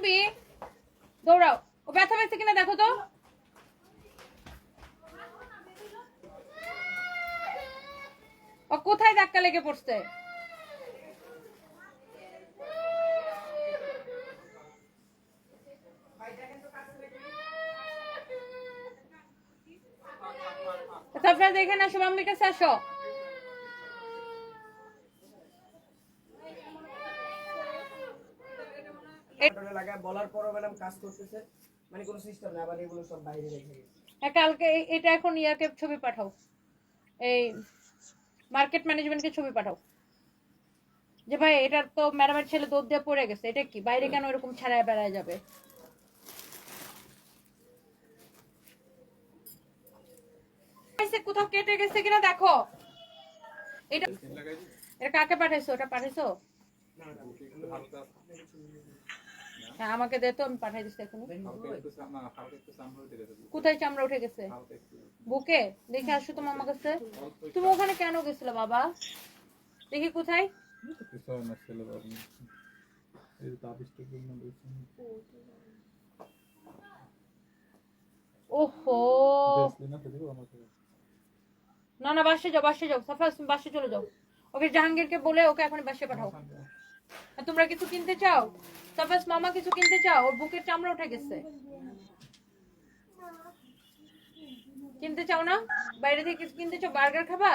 মাম্পি দৌড়াও। ও ব্যথা পেয়েছে কিনা দেখো তো। ও কোথায় ধাক্কা লেগে পড়ছে? তারপরে এখানে আসো মাম্মির কাছে আসো। মানে মার্কেট ম্যাডামের ছেলে দৌড় দিয়ে পড়ে গেছে, এটা কি? বাইরে কেন এরকম ছাড়ায় বেড়ায় যাবে? কোথাও কেটে গেছে কিনা দেখো। এটা এটা কাকে পাঠাইছো? ওটা পাঠাইছো? হ্যাঁ আমাকে দে তো, আমি পাঠাই দিচ্ছি এখন কোথায় চামড়া উঠে গেছে? বুকে? দেখে আসো তোমার আমার কাছে। তুমি ওখানে কেন গেছিলে বাবা? দেখি কোথায়। ওহো। না না, বাসে যাও বাসে যাও। তুমি বাসে চলে যাও। ওকে জাহাঙ্গীরকে বলে ওকে এখন বাসে পাঠাও। আর তোমরা কিছু কিনতে চাও? তারপর মামা কিছু কিনতে চাও? ওর বুকের চামড়া উঠে গেছে। কিনতে চাও না? বাইরে থেকে কিছু কিনতে চাও? বার্গার খাবা?